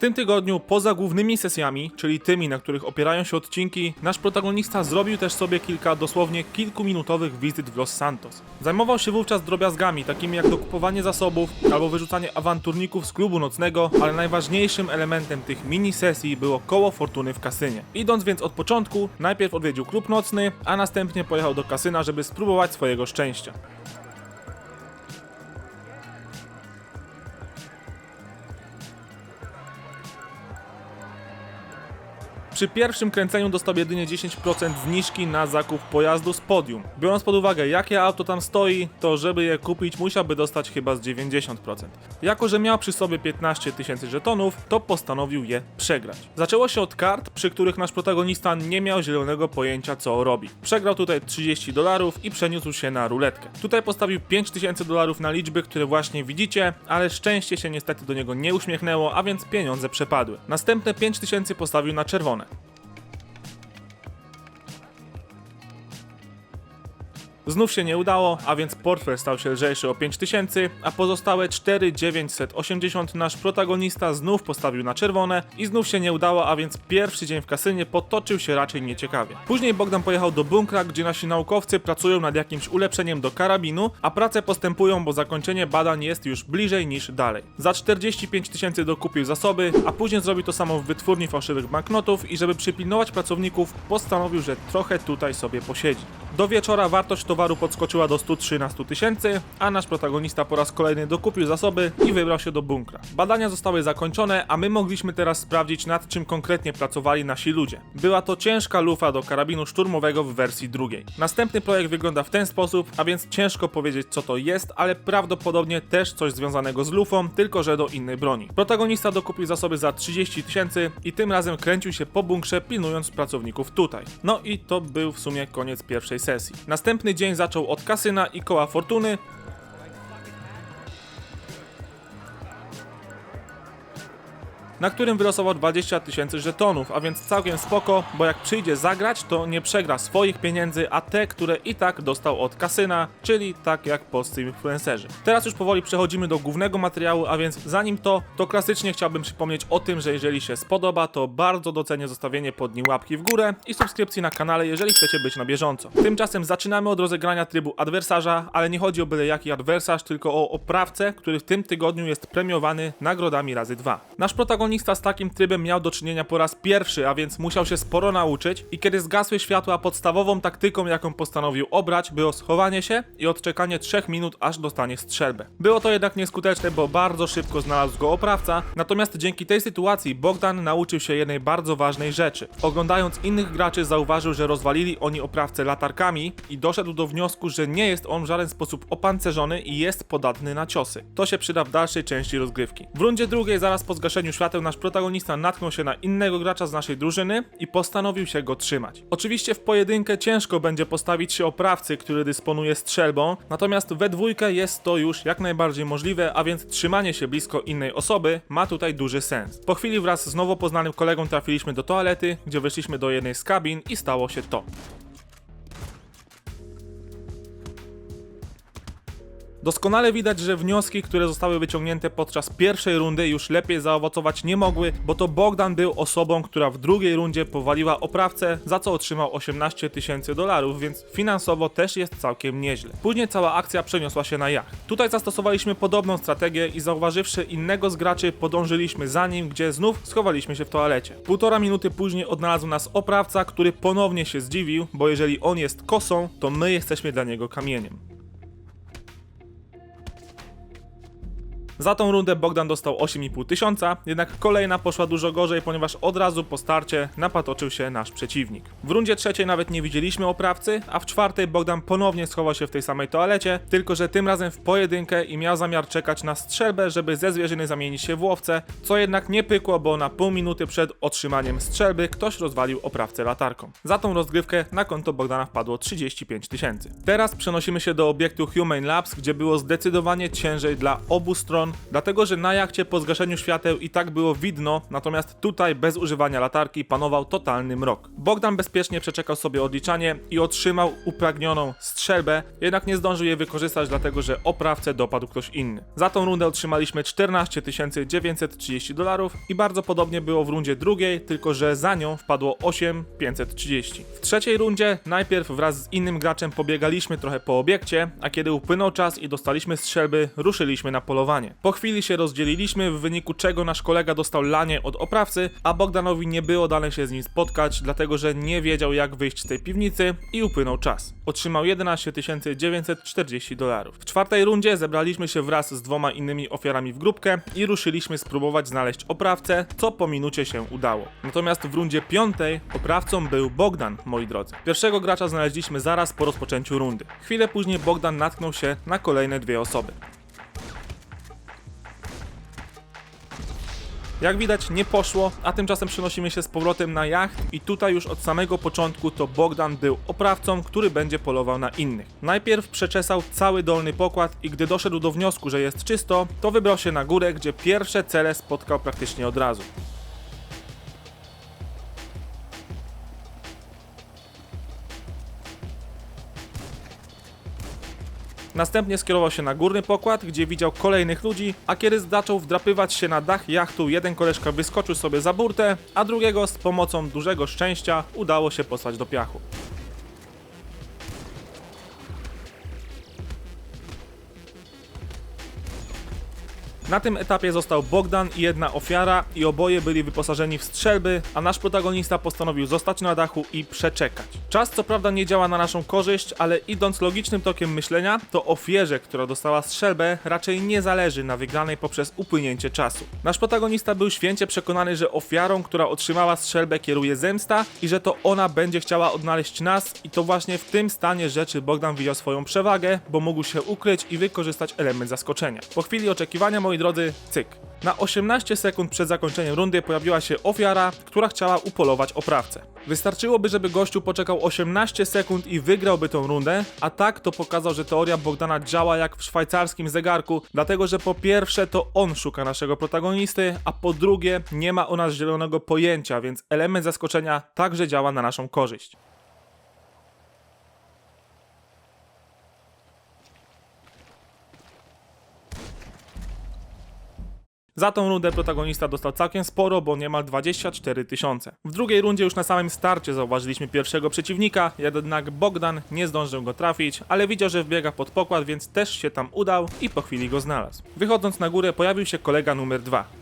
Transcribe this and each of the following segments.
tym tygodniu, poza głównymi sesjami, czyli tymi, na których opierają się odcinki, nasz protagonista zrobił też sobie kilka dosłownie kilkuminutowych wizyt w Los Santos. Zajmował się wówczas drobiazgami, takimi jak dokupowanie zasobów albo wyrzucanie awanturników z klubu nocnego, ale najważniejszym elementem tych mini sesji było koło fortuny w kasynie. Idąc więc od początku, najpierw odwiedził klub nocny, a następnie pojechał do kasyna, żeby spróbować swojego szczęścia. Przy pierwszym kręceniu dostał jedynie 10% zniżki na zakup pojazdu z podium. Biorąc pod uwagę jakie auto tam stoi, to żeby je kupić musiałby dostać chyba z 90%. Jako, że miał przy sobie 15 tysięcy żetonów, to postanowił je przegrać. Zaczęło się od kart, przy których nasz protagonista nie miał zielonego pojęcia co robi. Przegrał tutaj 30 dolarów i przeniósł się na ruletkę. Tutaj postawił 5000 dolarów na liczby, które właśnie widzicie, ale szczęście się niestety do niego nie uśmiechnęło, a więc pieniądze przepadły. Następne 5000 postawił na czerwone. Znów się nie udało, a więc portfel stał się lżejszy o 5000, a pozostałe 4980 nasz protagonista znów postawił na czerwone i znów się nie udało, a więc pierwszy dzień w kasynie potoczył się raczej nieciekawie. Później Bogdan pojechał do bunkra, gdzie nasi naukowcy pracują nad jakimś ulepszeniem do karabinu, a prace postępują, bo zakończenie badań jest już bliżej niż dalej. Za 45 tysięcy dokupił zasoby, a później zrobił to samo w wytwórni fałszywych banknotów i żeby przypilnować pracowników, postanowił, że trochę tutaj sobie posiedzi. Do wieczora wartość towaru podskoczyła do 113 tysięcy, a nasz protagonista po raz kolejny dokupił zasoby i wybrał się do bunkra. Badania zostały zakończone, a my mogliśmy teraz sprawdzić nad czym konkretnie pracowali nasi ludzie. Była to ciężka lufa do karabinu szturmowego w wersji drugiej. Następny projekt wygląda w ten sposób, a więc ciężko powiedzieć co to jest, ale prawdopodobnie też coś związanego z lufą, tylko że do innej broni. Protagonista dokupił zasoby za 30 tysięcy i tym razem kręcił się po bunkrze pilnując pracowników tutaj. No i to był w sumie koniec pierwszej sesji. Następny dzień zaczął od kasyna i koła fortuny, na którym wylosował 20 tysięcy żetonów, a więc całkiem spoko, bo jak przyjdzie zagrać, to nie przegra swoich pieniędzy, a te, które i tak dostał od kasyna, czyli tak jak polscy influencerzy. Teraz już powoli przechodzimy do głównego materiału, a więc zanim to, to klasycznie chciałbym przypomnieć o tym, że jeżeli się spodoba, to bardzo docenię zostawienie pod nim łapki w górę i subskrypcji na kanale, jeżeli chcecie być na bieżąco. Tymczasem zaczynamy od rozegrania trybu adwersarza, ale nie chodzi o byle jaki adwersarz, tylko o oprawcę, który w tym tygodniu jest premiowany nagrodami razy dwa. Nasz protagonista z takim trybem miał do czynienia po raz pierwszy, a więc musiał się sporo nauczyć i kiedy zgasły światła, podstawową taktyką, jaką postanowił obrać, było schowanie się i odczekanie 3 minut, aż dostanie strzelbę. Było to jednak nieskuteczne, bo bardzo szybko znalazł go oprawca, natomiast dzięki tej sytuacji Bogdan nauczył się jednej bardzo ważnej rzeczy. Oglądając innych graczy zauważył, że rozwalili oni oprawcę latarkami i doszedł do wniosku, że nie jest on w żaden sposób opancerzony i jest podatny na ciosy. To się przyda w dalszej części rozgrywki. W rundzie drugiej, zaraz po zgaszeniu świateł, nasz protagonista natknął się na innego gracza z naszej drużyny i postanowił się go trzymać. Oczywiście w pojedynkę ciężko będzie postawić się oprawcy, który dysponuje strzelbą, natomiast we dwójkę jest to już jak najbardziej możliwe, a więc trzymanie się blisko innej osoby ma tutaj duży sens. Po chwili wraz z nowo poznanym kolegą trafiliśmy do toalety, gdzie weszliśmy do jednej z kabin i stało się to. Doskonale widać, że wnioski, które zostały wyciągnięte podczas pierwszej rundy już lepiej zaowocować nie mogły, bo to Bogdan był osobą, która w drugiej rundzie powaliła oprawcę, za co otrzymał 18 tysięcy dolarów, więc finansowo też jest całkiem nieźle. Później cała akcja przeniosła się na jacht. Tutaj zastosowaliśmy podobną strategię i zauważywszy innego z graczy, podążyliśmy za nim, gdzie znów schowaliśmy się w toalecie. Półtora minuty później odnalazł nas oprawca, który ponownie się zdziwił, bo jeżeli on jest kosą, to my jesteśmy dla niego kamieniem. Za tą rundę Bogdan dostał 8,5 tysiąca, jednak kolejna poszła dużo gorzej, ponieważ od razu po starcie napatoczył się nasz przeciwnik. W rundzie trzeciej nawet nie widzieliśmy oprawcy, a w czwartej Bogdan ponownie schował się w tej samej toalecie, tylko że tym razem w pojedynkę i miał zamiar czekać na strzelbę, żeby ze zwierzyny zamienić się w łowcę, co jednak nie pykło, bo na pół minuty przed otrzymaniem strzelby ktoś rozwalił oprawcę latarką. Za tą rozgrywkę na konto Bogdana wpadło 35 tysięcy. Teraz przenosimy się do obiektu Humane Labs, gdzie było zdecydowanie ciężej dla obu stron, Dlatego że na jachcie po zgaszeniu świateł i tak było widno, natomiast tutaj bez używania latarki panował totalny mrok. Bogdan bezpiecznie przeczekał sobie odliczanie i otrzymał upragnioną strzelbę, jednak nie zdążył jej wykorzystać, dlatego że oprawcę dopadł ktoś inny. Za tą rundę otrzymaliśmy 14 930 dolarów i bardzo podobnie było w rundzie drugiej, tylko że za nią wpadło 8 530. W trzeciej rundzie najpierw wraz z innym graczem pobiegaliśmy trochę po obiekcie, a kiedy upłynął czas i dostaliśmy strzelby, ruszyliśmy na polowanie. Po chwili się rozdzieliliśmy, w wyniku czego nasz kolega dostał lanie od oprawcy, a Bogdanowi nie było dane się z nim spotkać, dlatego że nie wiedział jak wyjść z tej piwnicy i upłynął czas. Otrzymał 11 940 dolarów. W czwartej rundzie zebraliśmy się wraz z dwoma innymi ofiarami w grupkę i ruszyliśmy spróbować znaleźć oprawcę, co po minucie się udało. Natomiast w rundzie piątej oprawcą był Bogdan, moi drodzy. Pierwszego gracza znaleźliśmy zaraz po rozpoczęciu rundy. Chwilę później Bogdan natknął się na kolejne dwie osoby. Jak widać nie poszło, a tymczasem przenosimy się z powrotem na jacht i tutaj już od samego początku to Bogdan był oprawcą, który będzie polował na innych. Najpierw przeczesał cały dolny pokład i gdy doszedł do wniosku, że jest czysto, to wybrał się na górę, gdzie pierwsze cele spotkał praktycznie od razu. Następnie skierował się na górny pokład, gdzie widział kolejnych ludzi, a kiedy zaczął wdrapywać się na dach jachtu, jeden koleżka wyskoczył sobie za burtę, a drugiego z pomocą dużego szczęścia udało się posłać do piachu. Na tym etapie został Bogdan i jedna ofiara i oboje byli wyposażeni w strzelby, a nasz protagonista postanowił zostać na dachu i przeczekać. Czas co prawda nie działa na naszą korzyść, ale idąc logicznym tokiem myślenia, to ofierze, która dostała strzelbę, raczej nie zależy na wygranej poprzez upłynięcie czasu. Nasz protagonista był święcie przekonany, że ofiarą, która otrzymała strzelbę kieruje zemsta i że to ona będzie chciała odnaleźć nas i to właśnie w tym stanie rzeczy Bogdan widział swoją przewagę, bo mógł się ukryć i wykorzystać element zaskoczenia. Po chwili oczekiwania, moi drodzy, cyk. Na 18 sekund przed zakończeniem rundy pojawiła się ofiara, która chciała upolować oprawcę. Wystarczyłoby, żeby gościu poczekał 18 sekund i wygrałby tą rundę, a tak to pokazał, że teoria Bogdana działa jak w szwajcarskim zegarku, dlatego że po pierwsze to on szuka naszego protagonisty, a po drugie nie ma o nas zielonego pojęcia, więc element zaskoczenia także działa na naszą korzyść. Za tą rundę protagonista dostał całkiem sporo, bo niemal 24 tysiące. W drugiej rundzie już na samym starcie zauważyliśmy pierwszego przeciwnika, jednak Bogdan nie zdążył go trafić, ale widział, że wbiega pod pokład, więc też się tam udał i po chwili go znalazł. Wychodząc na górę pojawił się kolega numer 2.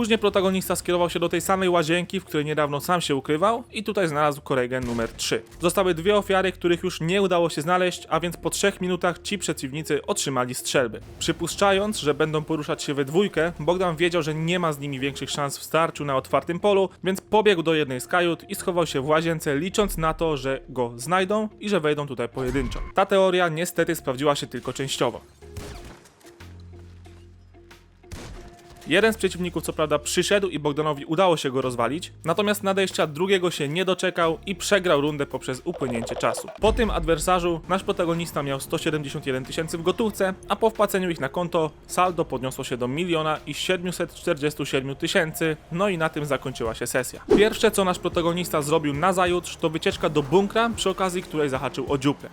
Później protagonista skierował się do tej samej łazienki, w której niedawno sam się ukrywał i tutaj znalazł kolegę numer 3. Zostały dwie ofiary, których już nie udało się znaleźć, a więc po trzech minutach ci przeciwnicy otrzymali strzelby. Przypuszczając, że będą poruszać się we dwójkę, Bogdan wiedział, że nie ma z nimi większych szans w starciu na otwartym polu, więc pobiegł do jednej z kajut i schował się w łazience, licząc na to, że go znajdą i że wejdą tutaj pojedynczo. Ta teoria niestety sprawdziła się tylko częściowo. Jeden z przeciwników co prawda przyszedł i Bogdanowi udało się go rozwalić, natomiast nadejścia drugiego się nie doczekał i przegrał rundę poprzez upłynięcie czasu. Po tym adwersarzu nasz protagonista miał 171 tysięcy w gotówce, a po wpłaceniu ich na konto saldo podniosło się do miliona i 747 tysięcy, no i na tym zakończyła się sesja. Pierwsze co nasz protagonista zrobił na zajutrz to wycieczka do bunkra, przy okazji której zahaczył o dziuplę.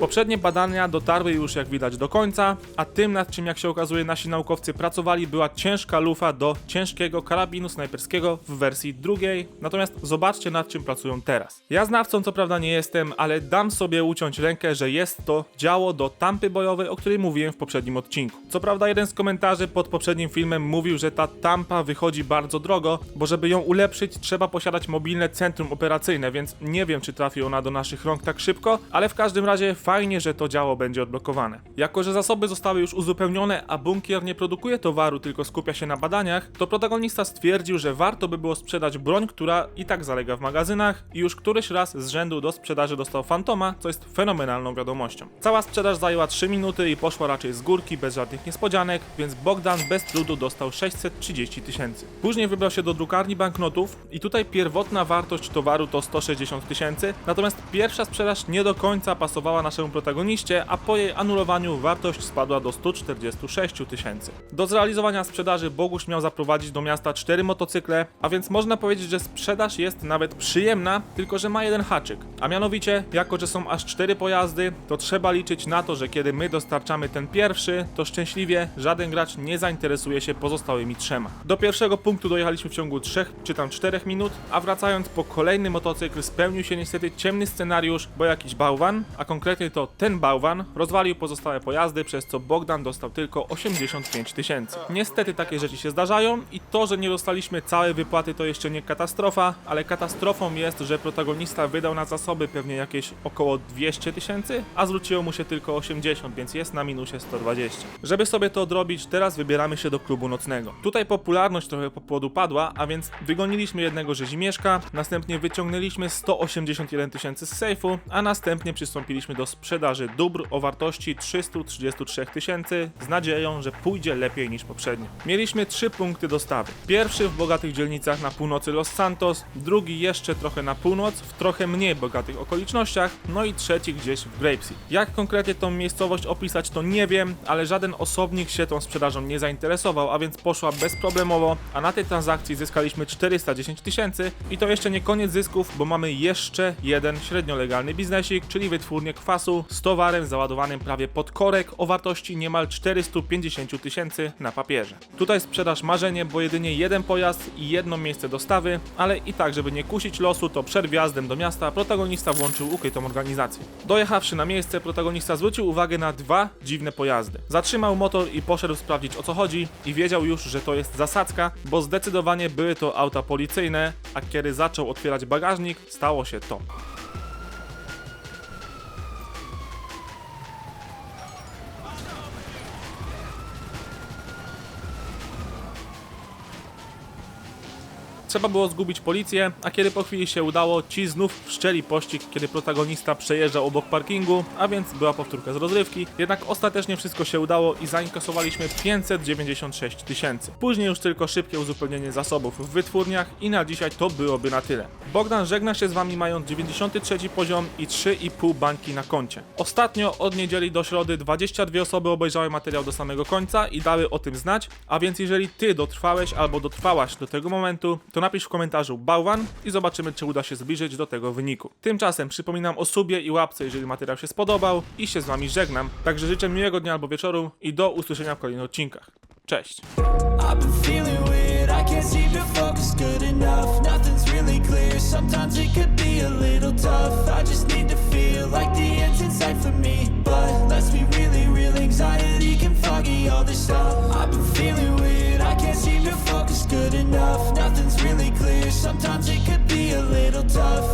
Poprzednie badania dotarły już jak widać do końca, a tym nad czym jak się okazuje nasi naukowcy pracowali była ciężka lufa do ciężkiego karabinu snajperskiego w wersji drugiej, natomiast zobaczcie nad czym pracują teraz. Ja znawcą co prawda nie jestem, ale dam sobie uciąć rękę, że jest to działo do tampy bojowej, o której mówiłem w poprzednim odcinku. Co prawda jeden z komentarzy pod poprzednim filmem mówił, że ta tampa wychodzi bardzo drogo, bo żeby ją ulepszyć trzeba posiadać mobilne centrum operacyjne, więc nie wiem czy trafi ona do naszych rąk tak szybko, ale w każdym razie fajnie, że to działo będzie odblokowane. Jako, że zasoby zostały już uzupełnione, a bunkier nie produkuje towaru, tylko skupia się na badaniach, to protagonista stwierdził, że warto by było sprzedać broń, która i tak zalega w magazynach i już któryś raz z rzędu do sprzedaży dostał Fantoma, co jest fenomenalną wiadomością. Cała sprzedaż zajęła 3 minuty i poszła raczej z górki, bez żadnych niespodzianek, więc Bogdan bez trudu dostał 630 tysięcy. Później wybrał się do drukarni banknotów i tutaj pierwotna wartość towaru to 160 tysięcy, natomiast pierwsza sprzedaż nie do końca pasowała naszemu protagoniście, a po jej anulowaniu wartość spadła do 146 tysięcy. Do zrealizowania sprzedaży Boguś miał zaprowadzić do miasta cztery motocykle, a więc można powiedzieć, że sprzedaż jest nawet przyjemna, tylko że ma jeden haczyk. A mianowicie, jako że są aż cztery pojazdy, to trzeba liczyć na to, że kiedy my dostarczamy ten pierwszy, to szczęśliwie żaden gracz nie zainteresuje się pozostałymi trzema. Do pierwszego punktu dojechaliśmy w ciągu 3 czy tam 4 minut, a wracając po kolejny motocykl spełnił się niestety ciemny scenariusz, bo jakiś bałwan, a konkretnie to ten bałwan, rozwalił pozostałe pojazdy, przez co Bogdan dostał tylko 85 tysięcy. Niestety takie rzeczy się zdarzają i to, że nie dostaliśmy całej wypłaty to jeszcze nie katastrofa, ale katastrofą jest, że protagonista wydał na zasoby pewnie jakieś około 200 tysięcy, a zwróciło mu się tylko 80, więc jest na minusie 120. Żeby sobie to odrobić, teraz wybieramy się do klubu nocnego. Tutaj popularność trochę po podupadła, a więc wygoniliśmy jednego rzezimieszka, następnie wyciągnęliśmy 181 tysięcy z sejfu, a następnie przystąpiliśmy do sprzedaży dóbr o wartości 333 tysięcy z nadzieją, że pójdzie lepiej niż poprzednio. Mieliśmy trzy punkty dostawy. Pierwszy w bogatych dzielnicach na północy Los Santos, drugi jeszcze trochę na północ, w trochę mniej bogatych okolicznościach, no i trzeci gdzieś w Grapeseed. Jak konkretnie tą miejscowość opisać to nie wiem, ale żaden osobnik się tą sprzedażą nie zainteresował, a więc poszła bezproblemowo, a na tej transakcji zyskaliśmy 410 tysięcy i to jeszcze nie koniec zysków, bo mamy jeszcze jeden średnio legalny biznesik, czyli wytwórnię kwasu z towarem załadowanym prawie pod korek o wartości niemal 450 tysięcy na papierze. Tutaj sprzedaż marzenie, bo jedynie jeden pojazd i jedno miejsce dostawy, ale i tak, żeby nie kusić losu, to przed wjazdem do miasta protagonista włączył ukrytą organizację. Dojechawszy na miejsce, protagonista zwrócił uwagę na dwa dziwne pojazdy. Zatrzymał motor i poszedł sprawdzić o co chodzi i wiedział już, że to jest zasadzka, bo zdecydowanie były to auta policyjne, a kiedy zaczął otwierać bagażnik, stało się to. Trzeba było zgubić policję, a kiedy po chwili się udało, ci znów wszczeli pościg, kiedy protagonista przejeżdżał obok parkingu, a więc była powtórka z rozrywki. Jednak ostatecznie wszystko się udało i zainkasowaliśmy 596 tysięcy. Później już tylko szybkie uzupełnienie zasobów w wytwórniach i na dzisiaj to byłoby na tyle. Bogdan żegna się z wami mając 93 poziom i 3,5 bańki na koncie. Ostatnio od niedzieli do środy 22 osoby obejrzały materiał do samego końca i dały o tym znać, a więc jeżeli ty dotrwałeś albo dotrwałaś do tego momentu, to to napisz w komentarzu bałwan i zobaczymy, czy uda się zbliżyć do tego wyniku. Tymczasem przypominam o subie i łapce, jeżeli materiał się spodobał i się z wami żegnam. Także życzę miłego dnia albo wieczoru i do usłyszenia w kolejnych odcinkach. Cześć! Anxiety can foggy all this stuff I've been feeling weird I can't seem to focus good enough. Nothing's really clear, sometimes it could be a little tough.